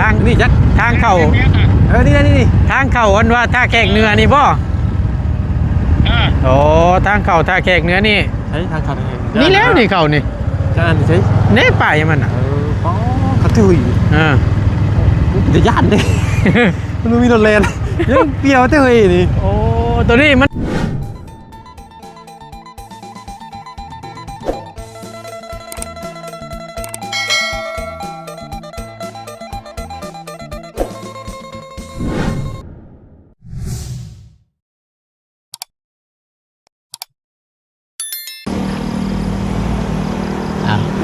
ทางนี่จักทางเข้าเออนี่นะนี่นี่ทางเข้าอันว่าท่าแขกเหนือนี่บ่อ่าโอ้ทางเข้าท่าแขกเหนือนี่ใช้ทางเขาได้ไงนี่แล้วนี่เข้านี่จะอ่านใช้เน่ป่ายมันน่ะเอออ๋อเขาถืออยู่เออเดี๋ยวย่านเด้มันมีรถเลนยังเปรียวเต้ยนี่โอ้ตัวนี้มัน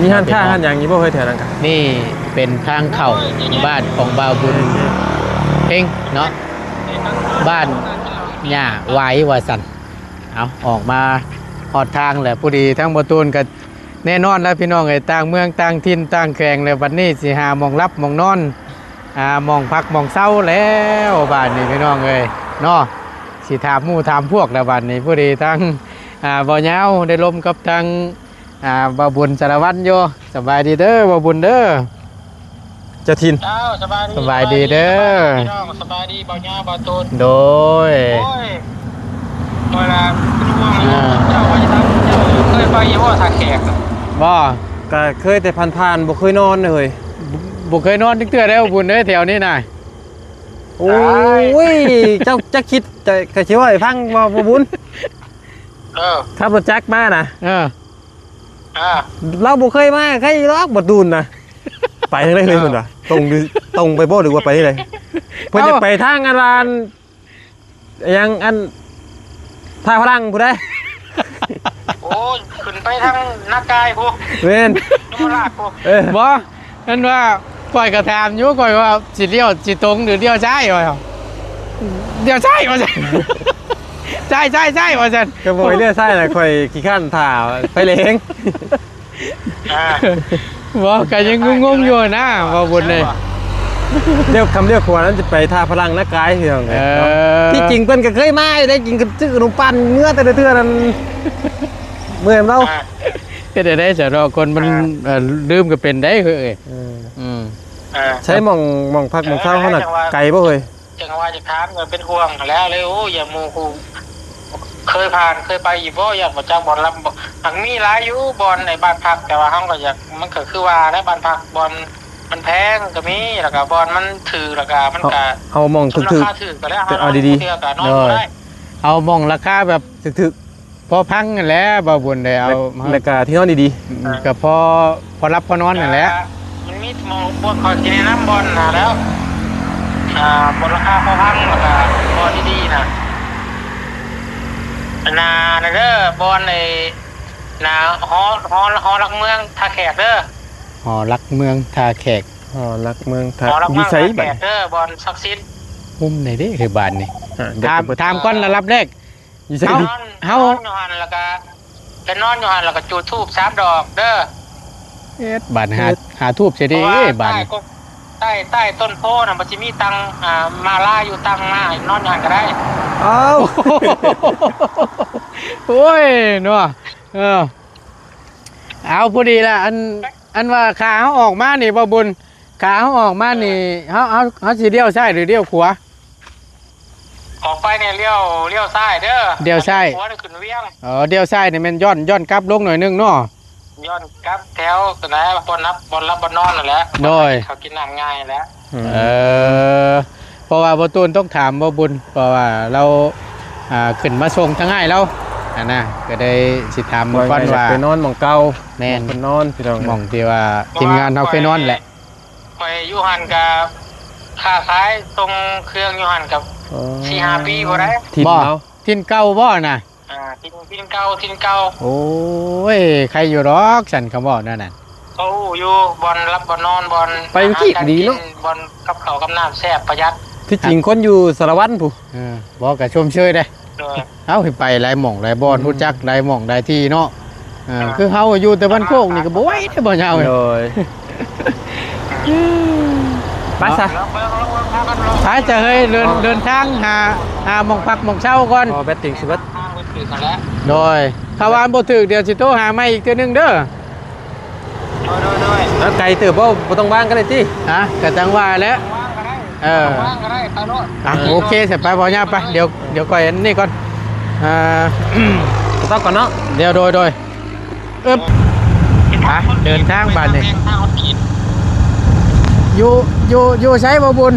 มีห้านค่าห้านอย่างนี้บ่เคยแถวนั้นกันนี่เป็นทางเข้าบ้านของบ่าวบุญเพ่งเนาะบ้านหญ้าไว้ว่าสันเอาออกมาหอดทางแหละผู้ดีทั้งประตูนก็แน่นอนแล้วพี่น้องเอ้ยต่างเมืองต่างถิ่นต่างแข่งเลยวันนี้สิหาหมองรับหมองนอนอ่ามองพักหมองเศร้าแล้วบ้านนี้พี่น้องเอ้ยเนาะสิถามหมู่ถามพวกแล้วบ้านนี้ผู้ดีทั้งอ่าบ่ยาวได้ลมกับทาง อ่าบาบุญสารวัตรโยสบายดีเด้อบาบุญเด้อเจะทินเจ้าสบายดีสบายดีเด้อพี่น้องสบายดีเบาหน้าเบาตูนโดย โอ้ยเวลาเป็นห่วงอ่า เจ้าว่าจะทำเจ้าเคยไปยี่ห้อทาแขกน่ะบ่ก็เคยแต่ผ่านๆบ่เคยนอนเลยบุเคยนอนตึกเตือได้อบาบุญเด้อแถวนี้น่ะโอ้ย เจ้าจะคิดจะก็คิดว่าไอ้พังบ่บ่บุญเออ ขับรถจักรมาน่ะเออ อ่าเราบ่เคยมาใครลอกบ่ดูนนะไปทางไหนเลยเพิ่นว่าตรงหรือตรงไปบ่หรือว่าไปที่ไหนเพิ่นจะไปทางอันลานยังอันท่าพลังผู้ใดโอ้ยขึ้นไปทางนากายพวกเว้นยมราชพวกเออบ่นั่นว่าก่อยกระถามอยู่ก่อยว่าสิเลี้ยวสิตรงหรือเลี้ยวซ้ายว่าเอาเลี้ยวซ้ายว่าซั่น ใช่ใช่ใช่ว่าซั่นก็บ่ไปเลื่อยไส้น่ะข่อยขี้ข้านถ่าไปเลงอ่าบ่ก็ยังงงๆอยู่นะบาบุญเลยเรียกคำเรียกขวานั้นจะไปท่าพลังนักกายเพียงเออที่จริงเพิ่นก็เคยมาอยู่ได้กินกับซื้อขนมปังเมื่อแต่ละเทื่อนั้นเมื่อยเราอ่าก็ได้ได้สะดอกคนมันเอ่อลืมก็เป็นได้เฮ้ยเอออืมอ่าใช้หม่องหม่องพักหม่องเช้าเขาน่ะไกลบ่เฮ้ยจังหวะจะถามก็เป็นห่วงแล้วเลยโอ้ยอย่ามูกู เคยผ่านเคยไปอีบ่อยากมาจ้างบอลรับบ่หังมีหลายอยู่บอลในบ้านพัก แต่ว่าห้องก็อยากมันก็คือว่าในบ้านพักบอลมันแพงก็มีแล้วก็บอลมันถือแล้วก็มันก็เอาหม่องทุนราถึกคาถือก็แล้วเอาดีๆเทื่อก็นอนบ่ได้เอามองราคาแบบๆถึกพอพังนั่นแหละบ่บุญได้ๆเอาแล้วแล้วก็ที่นอนดีก็พอพอรับพอนอนนั่นแหละมันมีมองบอลคอยกินในน้ำบอลนะแล้วอ่าบอลราคาพอพังแล้วก็บอลดีๆนะ นานะเด้อบอลในนาฮอฮอฮอลักเมืองท่าแขกเด้อหอรักเมืองท่าแขกๆอ๋อรักเมืองท่าฮอลักอเมืยู่องไสท่าบัแขดกเด้อบอลซักซิดมุมไหนเด้คือบ้านนี่อะเดี๋ยวถามเปิดถามก่อนระลับแรก อยู่ไสเอ้าดินอนเฮานอนอยู่หันแล้วก็เป็นนอนอยู่หันแล้วก็จุดทูบสามดอกเด้อ เอ็ดบ้านหาหาทูบเสียเพดีราะว่าบ้าน ใต้ก็ ใต้ใต้ต้นโพน่ะมันจะมีตังอ่ามาล่าอยู่ตังมานอนอยู่หันก็ได้เอ้าโอ้ยเนาะเออเอาพอดีละอันอันว่าขาเขาออกมานี่บ่บุญขาเขาออกมานี่เขาเขาเขาสิเลี้ยวซ้ายหรือเลี้ยวขวาออกไปเนี่ยเลี้ยวเลี้ยวซ้ายเด้อเลี้ยวซ้ายหัวนี่ขึ้นเวียงเออเลี้ยวซ้ายนี่แมันย้อนย้อนกลับลงหน่อยนึงเนาะ ย้อนกลับแถวตัวไหนบนรับบนรับบนนอนนั่นแหละโดย เขากินน้ำง่ายแหล้วเออเพราะว่าบตูนต้องถามบ่บุญเพราะว่าเราอ่าขึ้นมาส่งทั้งง่ายเราอันน่ะก็ได้สิถามบ่ก่อนว่า ไปนอนหม่องเก่าแม่นเพิ่นนอนพี่น้องหมองที่ว่าทีมงานเราเคยนอนแหละ ไปอยูหันกับค้าขายตรงเครื่องอยูหันกับอ๋อสี่ห้าปีบ่ได้ถิ่นบ่ เราทินเก่าบ่น่ะ อ่าทินทินเก่าทินเก่าโอ้ยใครอยู่หรอกฉันคำบอกนั่นน่ะ เขาอยู่บอลรับบอลนอนบอลไปที่ดีเนาะบอลกับเขาวกับน้ำแซ่บประหยัดที่ที่จริงคนอยู่สารวัตรผู้เออบอกกับชมเชยได้ โดยเฮาให้ไปหลายหม่องหลายบอนรู้จักหลายหม่องหลายที่เนาะเออคือเฮาอยู่แต่บ้านโคกนี่ก็บ่ไหวได้บ่ยาวโดยไปซะแล้วเบิ่งแล้วเบิ่งพากันลงถ้าจะเฮ้ยเดินเดินทางหาหาหม่องพักหม่องเช่าก่อนพอแบตติงสิเบิด ทางไปถึงกันแล้วโดยถ้าว่าบ่ถึกเดี๋ยวสิโทรหาใหม่อีกเทื่อนึงเด้อโดยโดยโดยแล้วไกลเติบบ่บ่ต้องว่างก็ได้ติฮะกะจังว่าแล้ว ว่างก็ได้เออ ว่างก็ได้ไปโน่นอะโอเคเสร็จไปบ่ย่าไปเดี๋ยวเดี๋ยวก่อนนี่ก่อนอ่าต้องก่อนเนาะเดี๋ยวโดยโดยอึ๊บอะเดินทางบ้านนี่ทางรถขีดอยู่อยู่อยู่ใช้บ่บุญ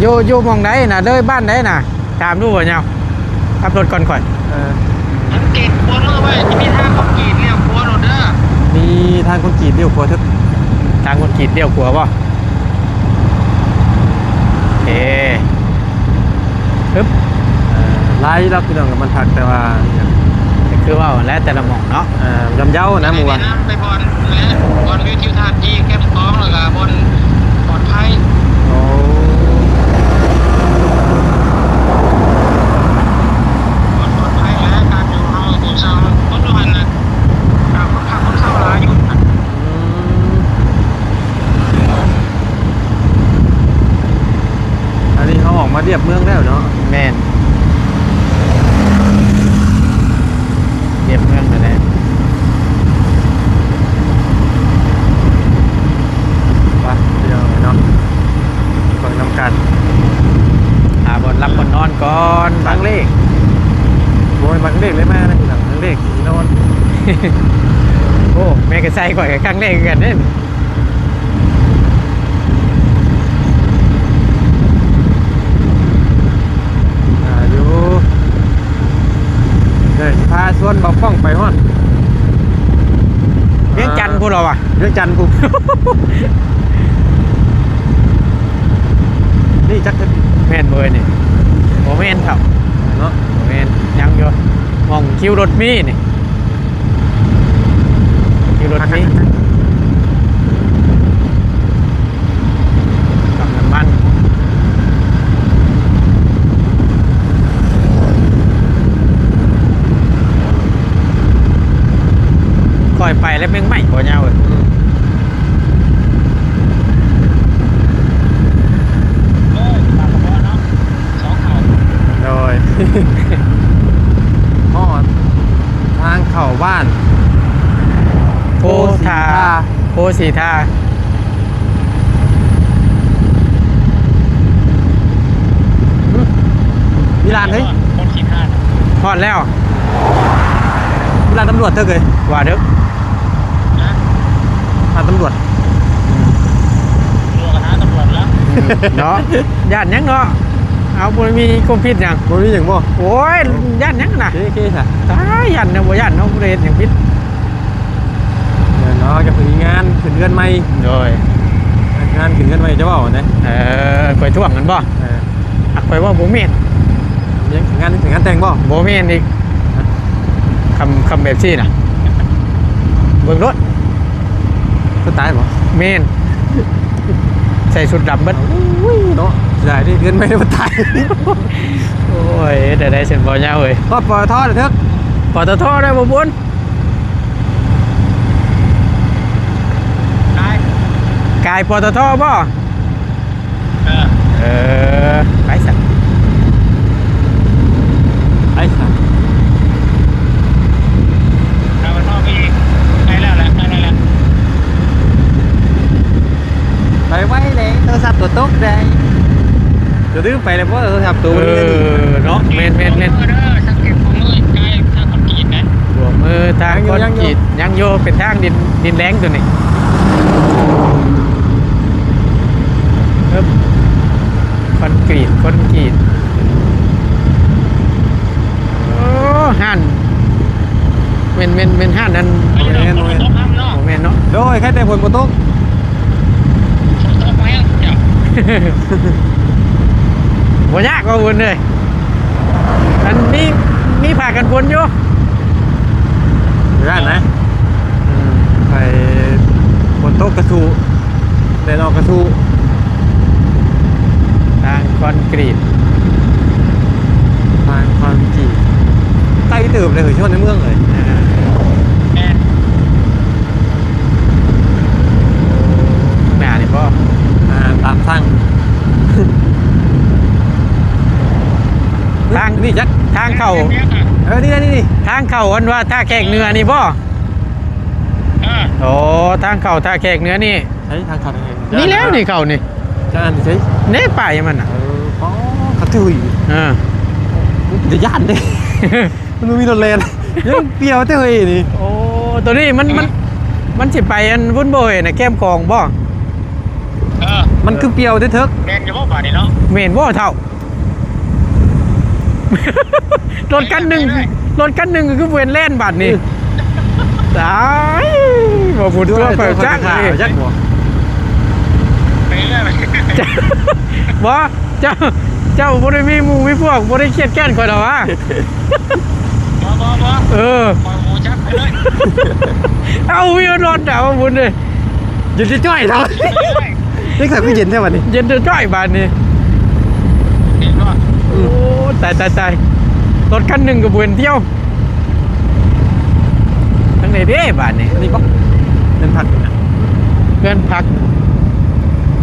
อยู่อยู่หมองไหนน่ะเลยบ้านไหนน่ะ ถามดูบ่ยาวขับรถก่อนก่อนเออมันเก็บปัวมือไว้ที่มีทางรถขีดเรียกปัวรถเด้อมีทางคนกรีดเดียวกว่าทึกทางคนกรีดเดียวขัวบ่โอเคปึ๊บเอ่อไล่รับพี่น้องกับมันพักแต่ว่าก็คือว่าแล้วแต่ละหมองเนาะเอ่อยำเย้านะหมู่ว่าไปไปบอลและบอลวิวทิวทัศน์ที่แคมป์คลองแล้วก็บอลปลอดภัย โอ้ บอลปลอดภัยและการอยู่ห้องผู้เช่าคนละวันนะการคนขับคนเช่าหลายอยู่นะ อัน นี้เขาออกมาเรียบเมืองแล้วเนาะแม่นเรียบเมืองนั่นแหละไปพี่น้องเนาะเปิดน้ำกันหาบนรับบนนอนก่อนบางเลขโอ้ยมันเลขเลยแม่นะพี่น้องเลขสีนอน โอ้แม่ก็ใส่ก่อยกับครั้งแรกคือกันเน่น อ่าอยู่เดินพาชวนเบาป้องไปฮอดเลี้ยงจันทร์พูดเราอะ เรื่องจันทร์ปุ๊บนี่จักรแม่นเบยนี่โอแม่นครับเนาะโอแม่นยังอยู่มองคิวรถมีนี่คิวรถมีกับน้ำมันค่ อยไปแล้วแม่งใหม่กว่าเงาเลยโอ้ยปากกระบอกเนาะสองเข่าโดยฮอดทางเข้าบ้านโพธาโพสีทามีร้านเฮ้ยคนขีดห้านะฮอดแล้วมีร้านตำรวจเถอะเลยว่าเด้อ นะ ร้านตำรวจ รัวกันนะตำรวจแล้ว เนาะย่านหยังเนาะเอาบ่มีความผิดหยังบ่มีหยังบ่โอ้ยย่านหยังน่ะโอเคๆค่ะตายย่านเนาะบ่ย่านเนาะบ่ได้เฮ็ดหยังผิดเดี๋ยวเนาะจะถึงงานขึ้นเงินใหม่โดยงานขึ้นเงินใหม่จะเว้านะเออข่อยท่วงกันบ่เอออักข่อยว่าบ่แม่นยังถึงงานถึงงานแต่งบ่บ่แม่นอีกคำคำแบบซี่น่ะเบิ่งรถก็ตายบ่แม่น ใส่ชุดดำเบิดอุ้ยเนาะได้ดิเงินไม่ได้มาตายโอ้ยได้ได้เส้นบ่ยาวเอ้ยก็ปล่อยทอดเถอะปตทได้บ่บุญได้กายปตทบ่เออเออไปสั่น ไอ้สัส เราไปท่อไปอีกได้แล้วแหละได้แล้วแหละ ไปไว้เลยโทรศัพท์ตัวตกได้เดี๋ยวดื้อ ไปเลยเพราะโทรศัพท์ตัวเอนี้อเนาะแม่นแม่นแม่นเด้อสังเกตของมือใกล้ทางคนขีดนะหัวมือทางคอนกรีตยังโยเป็นทางดินดินแรงตัวนี้เอิ่มคอนกรีตคอนกรีตโอ้ห่านเม่นเม่นเม่นห่านนั้นไม่ใช่เราคนตกน้ำเนาะโมเมนเนาะ โดยแค่แต่ผลบ่ตกตกแห้งเดี๋ยว บ่ยากกว่าอุ่นเลยอันนี้มีผ่ากันฝนอยู่ร้านไหนไปฝนตกกระทูเดินออกกระทูทางคอนกรีตทางความจีใกล้ตื่มเลยคือช่วงในเมืองเลยอ่าแม่หน้านี่บ่อ่าตามสั่ง ทางนี่จักทางเข้าเออนี่นี่นี่ทางเข้าอันว่าท่าแขกเหนือนี่บ่เออโอ้ทางเข้าท่าแขกเหนื้อนี่ใช้ทางเขาทางไหนนี่แล้วนี่เข้านี่จะอ่านใช้เน่ป่ายมันน่ะเอออ๋อเขาถุยเออจะย่านเด้มันมีรถเลนยังเปรียวเต้ยนี่โอ้ตัวนี้มันมันมันสิไปอันวุ่นโบยน่ะแก้มกองบ่เออมันคือเปรียวเด้อเถิกแม่นอยู่บ่บาดนี่เนาะเมนบ่เท่า รถคันหนึ่งรถคันหนึ่งก็คือเวนเล่นบัตรนี่ตายบ่พูดตัวไปจักขานี่จักบ่ไปเรื่อยไปจ้ะบ่เจ้าเจ้าบ่ได้มีหมู่มีพวกบ่ได้เครียดแค้นข่อยดอกว่าบ่บ่บ่เออปล่อยหมูจักไปเลยเอาวิวรถเอาบุญเลยเย็นจะจ้อยเนาะนี่ใส่พี่เย็นแท้วันนี้เย็นจะจ้อยบาทนี่เห็นบ่โอ้ ตายตายตายรถคันหนึ่งกับเวนเที่ยวทั้งไหนเด้บาทนี่นี่ปะเป็นผักนะเพื่อนพัก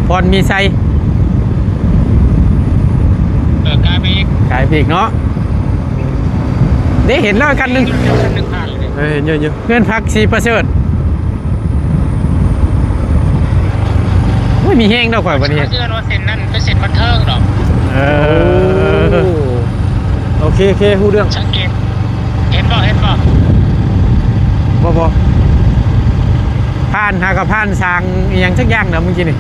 พรมีไซเออกลายไปอีกขายปีกเนาะได้เห็นแล้วคันหนึ่งคันหนึงผ่านเลยเออเห็นเยอะเยอะเพื่อนพักสีประเสริฐไม่มีแห้งดอกข่อยวันนี้เชื่อว่าเซ็นนั่นเป็นเซ็นบันเทิงดอกเออ โอเคโอเคฮู้เรื่องสังเกตเห็นบ่เห็นบ่บ่บ่ผ่านหากับผ่านสร้างอหย่างสักอย่างเนาะเมื่อกี้นี่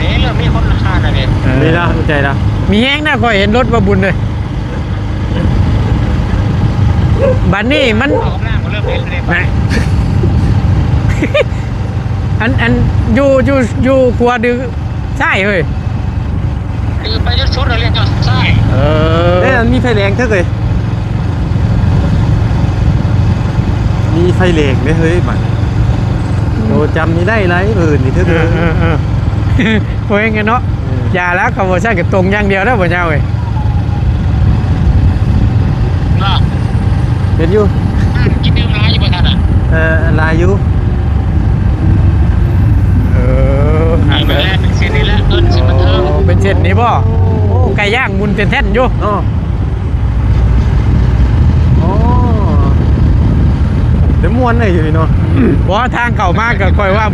นี่เริ่มมีคนราคาแล้วเด้เออนี่นะเข้าใจนะมีแห้งนะข่อยเห็นรถมาบุญเลยบัดนี้มันออกหน้าก็เริ่มเห็นเลยนะอันอันอยู่อยู่อยู่ครัวดื้อใช่เฮ้ย คือไปจนสุดเราเรียกจอดใช่เออเอ้ยมันมีไฟแรงเท่าเลยมีไฟแรงเด้อเฮ้ยบัดโอ้จำนี่ได้ไรเออนี่เท่าเอเลอยเออเออโอ้ยงั้นเนาะอย่าแล้วกับว่าใช่กับตรงอย่างเดียวแล้วบ่เจ้าเว้ยเนาะเห็นอยู่ กินดื่มร้ายอยู่บ่ทันอะเอ่อลายอยู่ เอ อไอ้แม่แรกเป็นเส้นนี่แหละเอิ้นเส้นบันเทิงเป็นเช่นนี้บ่โอ้ไก่ย่างมุนเป็นแท่นอยู่อ๋ออ๋อเดี๋ยวม่วนเลยอยู่นี่เนาะบ่ทางเข้ามาก็ค่อยว่า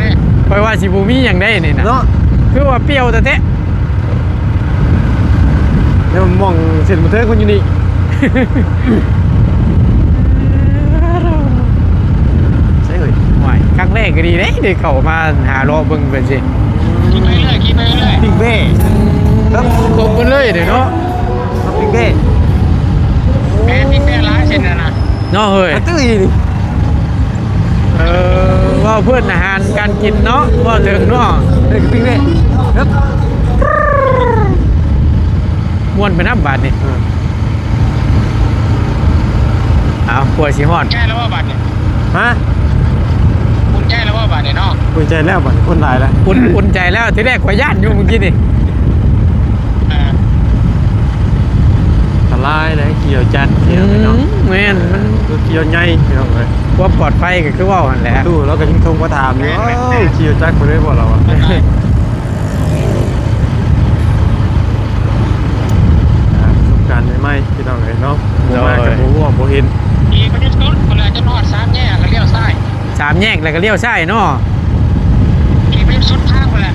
ค่อยว่าสิบ่มีหยังได้นี่นะเนาะคือว่าเปรี้ยวแต่แท้เดี๋ยวมองเส้นบันเทิงคนอยู่นี่ใช่เลยห่วยครั้งแรกก็ดีเด้ได้เข้ามาหารอเบิ่งเป็นสิ กินไปเรื่อยกินไปเรื่อยปิงเบ้ครับครบกันเลยเด้เนาะครับปิงเบ้แม่ที่แม่ร้ายเส้นนั่นน่ะเนาะเฮ้ยกระตื้อนี่เออว่าเพื่อนอาหารการกินเนาะว่าถึงเนาะเฮ้ยปิงเบ้ครับม่วนไปน้ำบาทนี่เอากลัวสิฮอดใจแล้วว่าบาดเนี่ยฮะ คุณใจแล้วว่า บาดเนี่ยเนาะคุยใจแล้วบ่คนหลายแล้วอุ่นอุ่นใจแล้วทีแรกข่อยย่านอยู่เมื่อกี้นี่อ่าทลายเลยเกี่ยวจันทร์เกี่ยวไปเนาะแม่นมันคือเกี่ยวใหญ่พี่น้องเอ้ยความปลอดภัยก็คือว่าหันแหละดูแล้วก็ยิงทงมาถามอยู่เอ้ยเกี่ยวจักรบ่ได้บ่เราอะไม่ได้อ่าประสบการณ์ใหม่ๆพี่น้องเอ้ยเนาะบ่มากับบ่ฮู้ว่าบ่เห็นอีกไปจนสุดคนละจะนอดสามแง่ก็เลี้ยวซ้ายสามแยกแล้วก็เลี้ยวซ้ายเนาะอีกไปจนสุดทางไปแหละ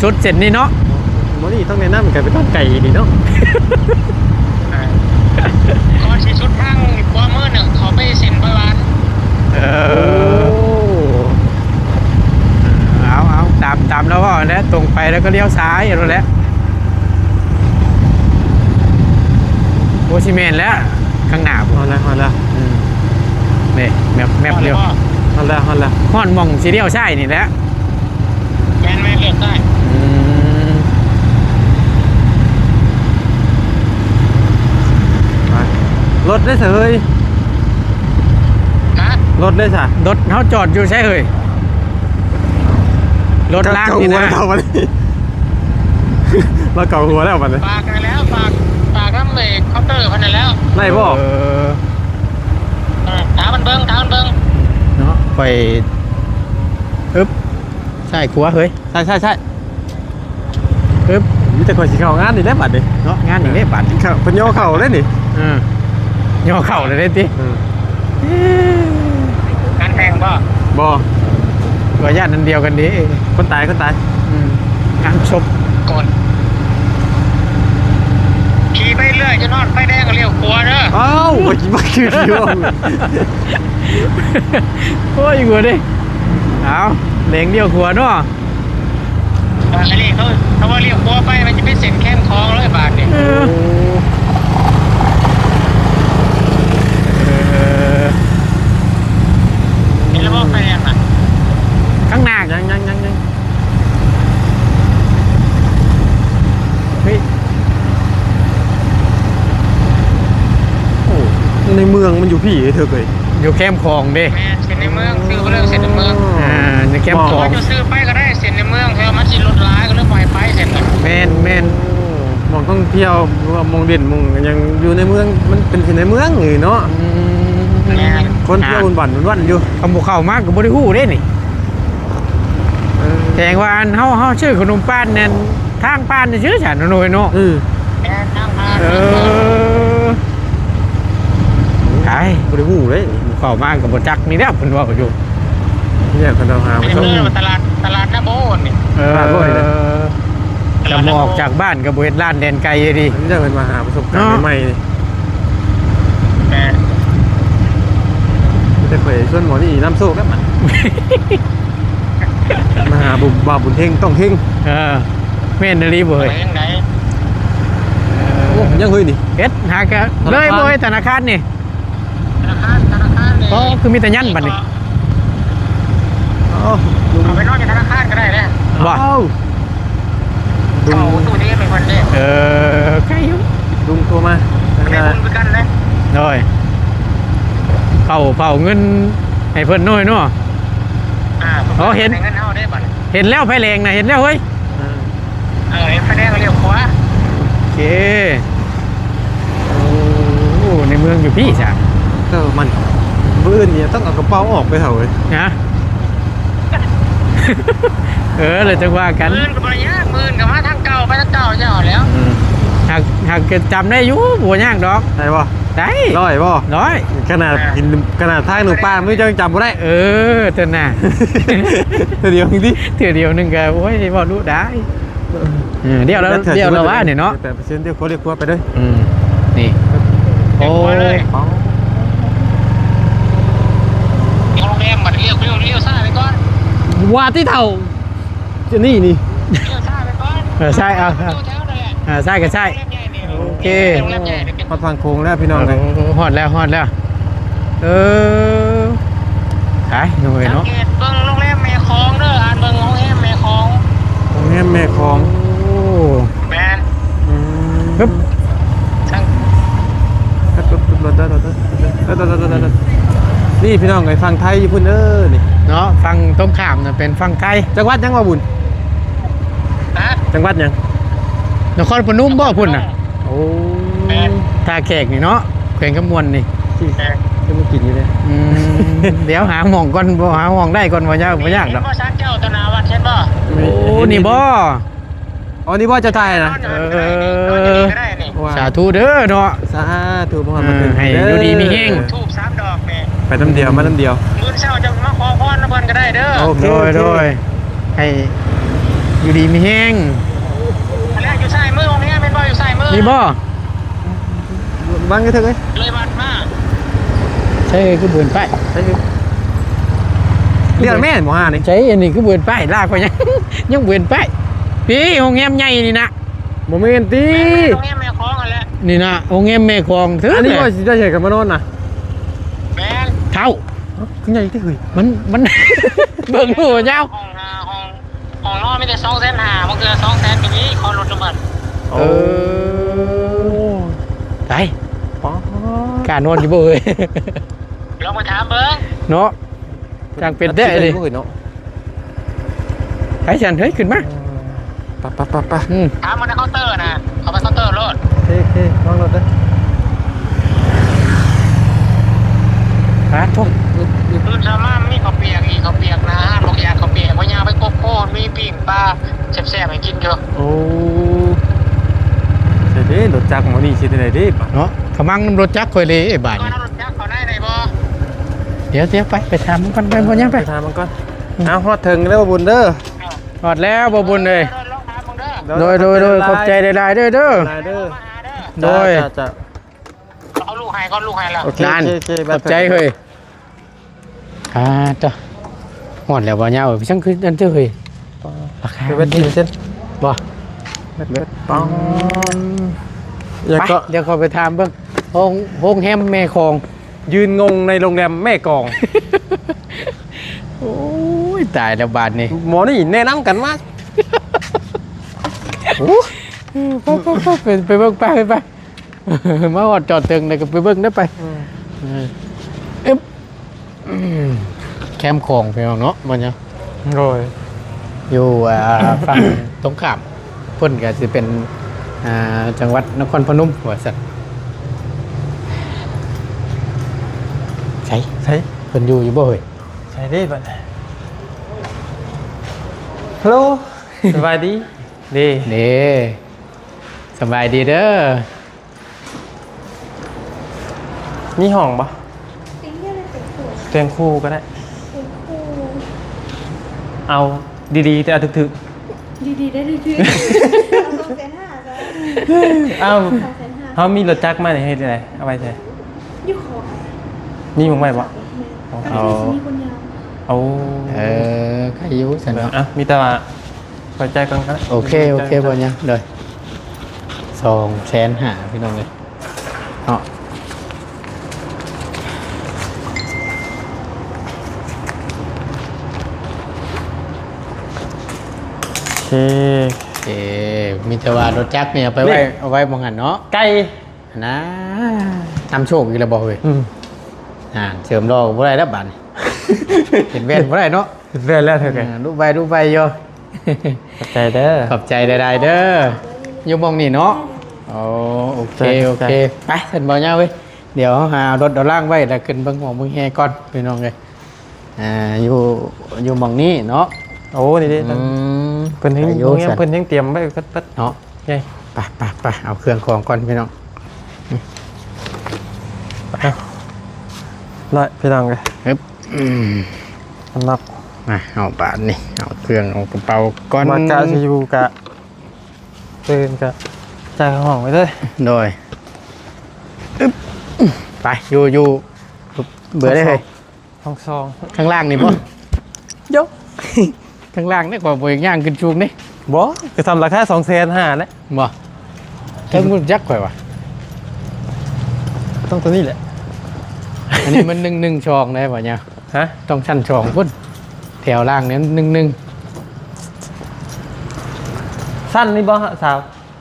ชุดเสร็จนี่เนาะบ่นี่ต้องแนะนำกันไปต้นไก่นี่เนาะอ่าก่อนสิสุดทางกว่ามือหนึ่งเขาไปเซ็นไปวานเออเอาเอาตามตามแล้วก็แล้วตรงไปแล้วก็เลี้ยวซ้ายเอาแล้วแหละโอชิเมนแล้วข้างหน้าผมฮอดแล้วฮอดแล้วอืมนี่แมปแมปเร็วฮ อดแล้วฮอดแล้วห้อนมองสีเดียวใช่นี่แหละแมนแมนเลือกได้อืมไปรถได้เสยนะรถได้ซะรถเขาจอดอยู่ใช่เฮ้ยรถลากนี่นะเก่าหัวแล้วบัดนี้เราเก่าหัวแล้วบัดนี้ฝากไปแล้วฝากฝากน้ำเบรกเคาน์เตอร์พันนั้นแล้วไล่บ่เอออ่าถามมันเบิ้งถาม มันเบิ้งเนาะไปอึ๊บใช่ครัวเฮ้ยใช่ใช่ใช่อึ๊บมีแต่คนสิเข้างานนี่แหละบัดนี้เนาะงานอย่างนี้บัตรเข้าเพิ่นย่อเข่าได้นี่อืมย่อเข่าเลยได้ติอืมไกลบ่บ่ว่าญาตินันเดียวกันดิคนตายคนตายอืมงานศพ ก่อนขี่ ไปเรื่อยจะนอนไฟแดงก็เลี้ยวขวาเด้อเอ้าบ่คิดว่าคือเดียวโอ้ยหัวดิเอาเหลงเดียวขัวเนาะอันนี้เขาเขาว่าเลี้ยวขวาไปมันจะเป็นเส้นแค้นคลองเลยบาทเนี่ย เออเออ เห็นแล้วว่าไฟแดงอะ ข้างหน้า ยังยังยังยัง เฮ้ย โอ้ในเมืองมันอยู่พี่เธอเคยอยู่แคมป์คลองดิแม่เส้นในเมืองซื้อก็เรื่องเส้นในเมืองอ่าในแคมป์คลองว่าจะซื้อไปก็ได้เส้นในเมืองเท่ามันสิรถร้ายก็เรื่องปล่อยไปเส้นน่ะแมนแมนมองต้องเที่ยวว่ามองเด่นมองยังอยู่ในเมืองมันเป็นที่ในเมืองอยู่เนาะอืมแม่คนเที่ยวอุ่นบันอุ่นวันอยู่คำบุเข้ามากกับบริหูได้นี่เออแสดงว่าอันเฮาเฮาชื่อขนมป้านนั่นทางป้านนี่ชื่อฉันหน่อยเนาะเออแม่ทางผ่านเออ ไอ้บ่ได้ฮู้เลยเข้ามากกับบจักนี่แหละเพิ่นว่าอยู่เนี่ยคนเราหาในผู้ชมเมืองตลาดตลาดนาโบนนี่เอบ้านบ่อยเลยอจะมาออกจากบ้านกับบ่เฮ็ดร้านแดนไกลอยู่ดิอันนี้จะเป็นมาหาประสบการเนาะณ์ใหม่ๆนี่แม่จะเคยชวนหมอนี่น้ำโซกแล้วมันมาหาบุบบาบุญเฮงต้องเฮงเออแม่นอีหลีบ่ไปเฮ้ยยังไงโอ้ยังเฮ้ยนี่เฮ็ดหากะเลยบ่เฮ้ยธนาคารนี่ธนาคาร ธนาคารนี่ก็คือมีแต่ยันบัดนี้อ๋อลุงเอาไปนอนในธนาคารก็ได้แหละบ่เอ้าลุเอางตู้นี้เป็นคนเด้เออใครอยู่ลุงโทรมาไม่ได้บุญไปกันเลยโดยเผาเผาเงินให้เพิ่นน้อยเนาะอ่าอ๋อเห็นเงินเท่าได้บัตรเห็นแล้วไฟแรงนะเห็นแล้วเฮ้ยเออเห็นไฟแดงก็เลี้ยวขวาโอเคโอ้ในเมืองอยู่พี่จ้ะเออมัน บื้อเนี่ยต้องเอากระเป๋าออกไปเถอะเว้ยนะ เออเลยจังว่ากันหมื่นกับบริยากหมื่นกับมาทางเก่าไปทางเก่าจะเอาแล้วอืมหากหากจำได้อยู่บัวยากดอกได้ป่ะได้ร้อยป่ะร้อยขนาดกินขนาดทางหนูป้าไม่จังจำบ่ได้ เออเต้นน่ะเดี๋ยวจริงดิเถื่อเดียวหนึงก็โอ้ยพอรู้ได้เออเดี๋ยวเราเดี๋ยวเราว่าเนี่ยเนาะแต่เปอร์เซ็นต์เดี๋ยวเขาเรียกว่าไปด้วยอืมนี่โอ้เลี้ยวขวาเลยเดี๋ยวโรงแรม บัตรเลี้ยวเลี้ยวเลี้ยวซ้ายไปก่อนว่าที่เท่าจะนี่นี่เลี้ยวซ้ายไปก่อนเออใช่เอาเอา ดูแถวเลยอ่าใช่ก็ใช่ โอเค โรงแรมใหญ่เนี่ยเป็นมาฟังโค้งแล้วพี่น้องเลยฮอดแล้วฮอดแล้ว เออขายหน่อยเนาะเกตเบิ่งโรงแรมแม่คลองเด้ออ่านเบิ่งโรงแรมแม่คลอง โรงแรมแม่คลอง โอ้ แมน อืม ปึ๊บ สัง ปึ๊บปึ๊บปึ๊บรถได้รถได้รถได้รถได้รถได้ นี่พี่น้องไอ้ฟังไทยอยู่พุ่นเด้อนี่เนาะฟังต้มขามน่ะเป็นฟังไทยจังหวัดยังว่าบุญนะจังหวัดยังนครพนมบ่พุ่นน่ะโอ้แมนตาแขกนี่เนาะแขวงขมวนนี่ที่แมนจะมากินอยู่เลยอืมเดี๋ยวหาหม่องก่อนบ่หาหม่องได้ก่อนบ่ยากบ่ยากดอกเห็นบ่ช้างเจ้าตนาวัดเช่นบ่โอ้นี่บ่อ๋อนี่ว่าจะตายนะนอนอยู่ก็ได้นี่นอนอยู่นี่ก็ได้นี่ว่าสาธุเด้อเนาะสาธุพระมันเป็นให้อยู่ดีมีแฮงทูบสามดอกแม่ ไปน้ำเดียวมาน้ำเดียวมื้อเช้าจะมาขอพรนะเพิ่นก็ได้เด้อโอเคโดยโดยให้อยู่ดีมีแฮงอันแรกอยู่ซ้ายมือของนี้เป็นบ่อยู่ซ้ายมือนี่บ่บ้างไงเถอะเอ้ยเลยวัดมาใช่คือเบิ่นไปใช่เรียกแม่นหมอหานี่ใช่อันนี้คือเบิ่นไปลากไปยังยังเบิ่นไปพี่โรงแรมใหญ่นี่นะโมเมนตีแม่ตรงนี้แม่คล้องกันแล้วนี่นะโรงแรมแม่คลองเถอะอันนี้ว่าสิได้เห็นกันมานอนนะแม่น เท่าขึ้นใหญ่ที่เคยมันมัน เบิ่งหัวเจ้าห้องหาห้องห้องนอนมีแต่2แสนห้าบางเทื่อ2แสนปีนี้ขอลดลงมาเออไปป๊อการนอนอยู่บ่เอ้ยลองไปถามเบิ่งเนาะจางเป็นได้เลยเนาะไปฉันเฮ้ยขึ้นมาปะปะปะปะอืมถามมาในเคาน์เตอร์นะเขาไปเคาน์เตอร์รถโอเคโอเควางรถเล ยไปทุกพื้นสามารถมีข้าวเปียกอีกข้าวเปียกนะบอกอยากข้าวเปียกว่ายาไปกบโคนมีปิ้งปลาแซ่บๆให้กินเถอะโอ้เสร็จเด้รถจักรหมอนี่สิได้เด้ปะเนาะขมังน้ำรถจักรคอยเลยไอ้บ้านก็นี่นั่งรถจักรเขาได้ไหนบ่เดี๋ยวเดี๋ยวไปไปถามมันก่อนไปบ่ยังไปไปถามมันก่อนเอาฮอดถึงแล้วบ่บุญเด้อหอดแล้วบ่บุญเลยลองถามมึงเด้อโดยโดยโดยขอบใจหลายๆเด้อเด้อหลายเด้อมาหาเด้อโดยจ้า จ้าเอาลูกให้ก็ลูกให้แล้ว โอเคนั่นโอเคโอเคขอบใจเฮ้ยอ่าจ้ะหอดแล้วบ่ยาวพี่ช่างคืออันเจ้าเฮ้ยราคาไปเวทีเส้นบ่เบ็ดปังแล้วไปก็เดี๋ยวเขาไปถามเบิ่งโฮงโฮงแฮมแม่คอง ยืนงงในโรงแรมแม่กอง โอ้ยตายแล้วบาดนี้หมอนี่แนะนำกันว่า ไปไปไปไปไปเบิ่งไปไปไป มาหอดจอดเตึงเลยก็ไปเบิ่งได้ไปเอออึ๊บอืมแคมป์ของพี่น้องเนาะมันเนี่ยโรยอยู่อ่าฝั่งตรงข้ามเพิ่นก็สิเป็นอ่าจังหวัดนครพนมว่าซั่นใช่ใช่เพิ่นอยู่อยู่บ่เฮ้ยใช่ดิบัดฮัลโหลสบายดีดีนี่สบายดีเด้อ มีห้องปะติ๊งเรียกอะไรเป็นขวดเตียงคู่ก็ได้เป็นคู่เอาดีๆแต่เอาถึกดีๆได้ดีๆเอาสองแสนห้าจ้ะๆ เอาสองแสนห้าเขามีรถจักรมาเนี่ยให้ได้เอาไว้ใช่ยี่ขอมีมึงไว้ปะเอาไปที่นี่คนยาวเอาเออใครอยู่ซั่นเนาะ อะมีแต่ว่าพอใจกันก็ได้โอเค โอเคบ่เนี่ยเลยสองแสนหาพี่น้องเลยเนาะ เคโอเคมีแต่ว่ารถจักรเนี่ยเอาไปไว้นี่เอาไว้มองหันเนาะไก่นะทำโชคอีกแล้วบอกเลยอืมอ่าเสริมรอบ่ได้แล้วบัดนี้เห็นแว่นบ่ได้เนาะเรื่อยแล้วเธอแกอ่ารูปใบรูปใบโยขอบใจเด้อขอบใจใดๆเด้ออยู่มองนี่เนาะโอ้โอเคใช่โอเคไปเส้นบ่ยาวเว้ยเดี๋ยวหารถเอาล่างไว้แล้วขึ้นเบิ่งของเบิ่งแฮก่อนพี่น้องเลยอ่าอยู่อยู่หมองนี้เนาะโอ้นี่ดิอืม เพิ่นยังไปเอยู่ซั่นพิ่นยังเตรียมไว้ก็ปัดเนาะไงไปไปไปเอาเครื่องของก่อนพี่น้องร้อยพี่น้องเลยฮึบอืมสำหรับมาเอาบาทนี่เอาเครื่องเอากระเป๋าก่อนมากะชิยูกะตื่นกะจ่ายห้องไว้เลยโดยอึ๊บไปอยู่อยู่เบื่อได้เลย ห้องซองข้างล่างนี่ป่ะ ยก ข้างล่างนี่กว่าบริย่างขึ้นชูงนี่บ่ก็ทำราคาสองแสนห้าแล้วบ่เท่งมันยักษ์กว่าวะต้องตัวนี้แหละ อันนี้มันหนึ่งหนึ่งชองได้ป่ะเนี่ยฮะต้องชั้นชองพุ่นแถวล่างเนี่ยหนึ่งหนึ่งสั้นนี่บ่ฮะสาว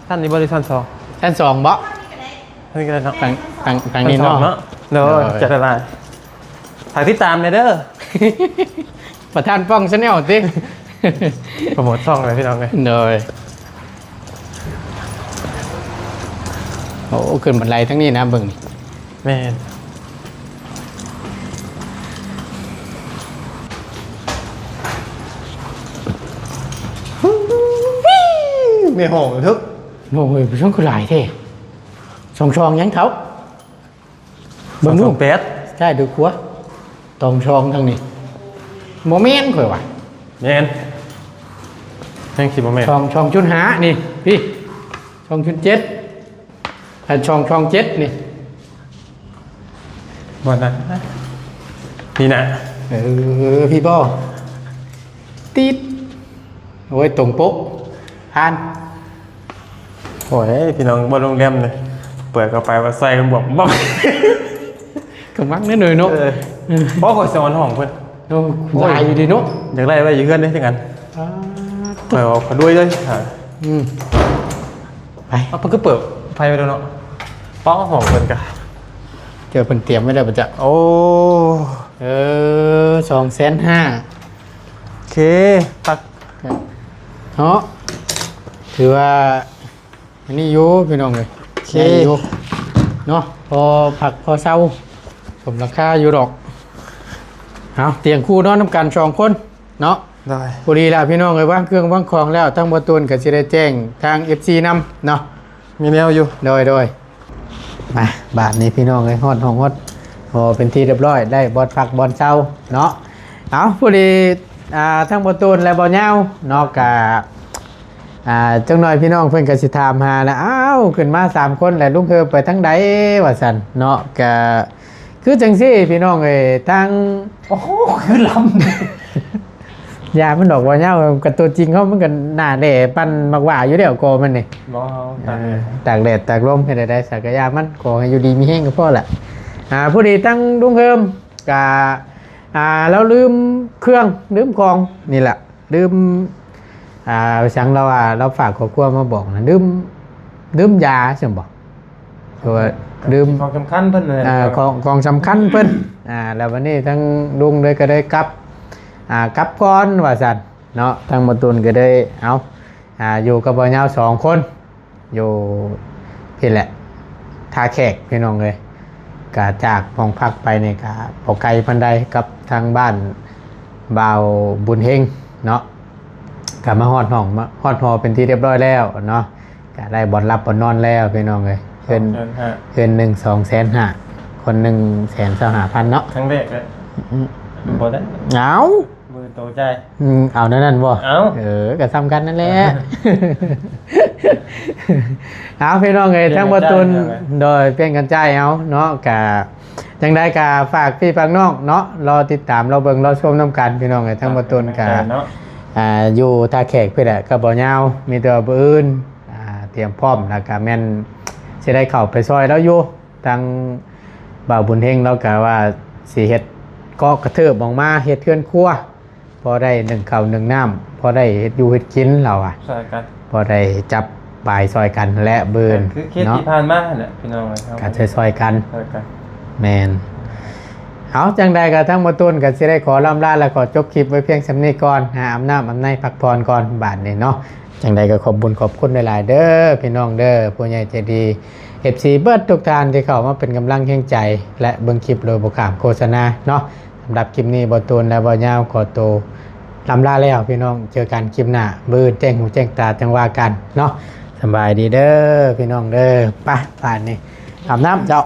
สั้นนี่บ่ได้สั้นสองชั้นสองบ่นี่ก็ได้เนาะทางทางทางนี้สั้สอเนาะเนาะเด้อเออจะได้ไรฝากติดตามเลยเด้อประธานป้องชาแนลสิ โปรโมทช่องเลยพี่น้องเลยเนยโอ้ขึ้นบันไดทั้งนี้นะเบิ่งนี่แม่นมีห้องทึกโอ้ยพี่ช่องคือหลายเท่ชองชองยังเขาเบิ่เบิ่งงลูลูกกเป็ดใช่ดูขัวตองชองทางนี้โมเมนต์ข่อยว่ะแม่น ยังสิบ่แม่นชองชองชุนหานี่พี่ชองชุนเจ็ดอันชองชองเจ็ดนี่บ่นะนี่นะเออพี่บอติดโอ้ยตรงโป๊ะผ่านโอ้ยพี่น้องบ่โรงแรมเลยเปิดเข้าไปว่าใส่กันบอกบ่กำลังนิดหน่อยเนาะเออเพราะข่อยสอนห้องเพิ่นโอ้ลายอยู่ดีเนาะอยากได้ไว้อยู่เพื่อนได้จังกัน อ่าข่อยเอาขอด้วยเลยอ่าอืมไปเอาเพิ่นก็เปิดไฟไว้แล้วเนาะป้องห้องเพิ่นกะเจอเพิ่นเตรียมไว้แล้วปะจ๊ะโอ้เออสองแสนห้าโอเคตักเนาะถือว่าอันนี้อยู่พี่น้องเลยใช่อยู่เนาะพอผักพอเศร้าสมราคาอยู่ดอกเอาเตียงคู่นอนน้ำกันสองคนเนาะ ได้พอดีแล้วพี่น้องเลยว่างเครื่องว่างของแล้วทั้งประตูนกับสิได้แจ้งทาง FC นำเนาะมีแนวอยู่โดยโดยมาบาทนี้พี่น้องเลยฮอดห้องฮอดโอ้เป็นที่เรียบร้อยได้บอลพักบอลเช้าเนาะเอาผู้ดีอ่าทั้งบอตูนและบอลเงาเนาะกะอ่าจังหน่อยพี่น้องเพิ่นก็สิถามหานะอ้าวขึ้นมาสามคนแล้วลุงเธอไปทั้งใดว่าซั่นเนาะกะคือจังซี่พี่น้องเอ้ยทางโอ้โหคือล ยามันดอกว่าเงากับตัวจริงเขามันก็หน้าแด่ปั้นมักว่าอยู่เดียวโกมันนี่ำบ่เออตากแดดตากลมให้ได้ได้สักยามันขอให้อยู่ดีมีแห้งก็พอแหละอ่าผู้ดีตั้งดุ้งเพิ่มกะอ่าแล้วลืมเครื่องลืมของนี่แหละลืมอ่าสังเราอะเราฝากครอบครัวมาบอกนะลืมลืมยาใช่ไหมบอกคือว่าลืมของสำคัญเพิ่นเลยอ่าของของสำคัญเพิ่นอ่าแล้ววันนี้ทั้งลุงเลยก็ได้กลับ อ่ากลับก้อนว่าสันเนาะทั้งมาตุนก็ได้เอาอ่าอยู่กับบ่าวเหยาวสองคน อยู่พี่แหละท่าแขกพี่น้องเลยกาจากห้องพักไปเนี่ยกาพอไกลพันใดกับทางบ้านบ่าวบุญเฮงเนาะกามาฮอดห้องมาฮอดหอเป็นที่เรียบร้อยแล้วเนาะกาได้บอลรับบอลนอนแล้วพี่น้องเลยเพิ่นเชิญฮะเดือนหนึ่งสองแสนห้าคนหนึ่งแสนสหพันเนาะครั้งแรกเลยบ่ได้เอาือโตใจอืมเอานั่นนั่นบ่เอาเออก็ซ้ำกันนั่นแหละ เอาพี่น้องเอ้ยทั้งประตุนโดยเพียงกันใจเอาเนาะกะจังได้กะฝากพี่ฝากน้องเนาะรอติดตามเราเบิ่งเราชมน้ำกันพี่น้องเอ้ยทั้งประตุนกะเนาะอ่าอยู่ท่าแขกเพื่อแหละก็บ่ยาวมีแต่ว่าบ่อื่นอ่าเตรียมพร้อมแล้วก็แม่นสิได้เข้าไปซอยแล้วอยู่ทางบ่าวบุญเฮงเราก็ว่าสิเฮ็ดก็กระเทิบออกมาเฮ็ดเทือนครัว อได้หนึ่งข้าวหนึ่งน้ำพอได้เฮ็ดอยู่เฮ็ดกินเราอะใช่กันพอได้จับปลายซอยกันและเบิร์นคือเคสเนาะที่ผ่านมาเนี่ยพี่น้องเลยครับก็ช่วยซอยกันใช่กันแมนเอาจังใดก็ทั้งหมาต้นก็สิได้ขอลำลาและขอจบคลิปไว้เพียงสำนี้ก่อนหาอำนาจอำนาจพักผ่อนก่อนบาทนี่เนาะจังใดก็ขอบบุญขอบคุณหลาย ๆ เด้อพี่น้องเด้อผู้ใหญ่ใจดีเอฟซีเบิร์ดทุกท่านที่เข้ามาเป็นกำลังแห่งใจ และเบิ่งคลิปโดยบุขามโฆษณาเนาะ สำหรับคลิปนี้บอตูนและบอยาวขอโตลำลาแล้วพี่น้องเจอกันคลิปหน้าบืดแจ้งหูแจ้งตาจังว่ากันเนาะสบายดีเด้อพี่น้องเด้อไปป่านนี้อาบน้ำเจ้า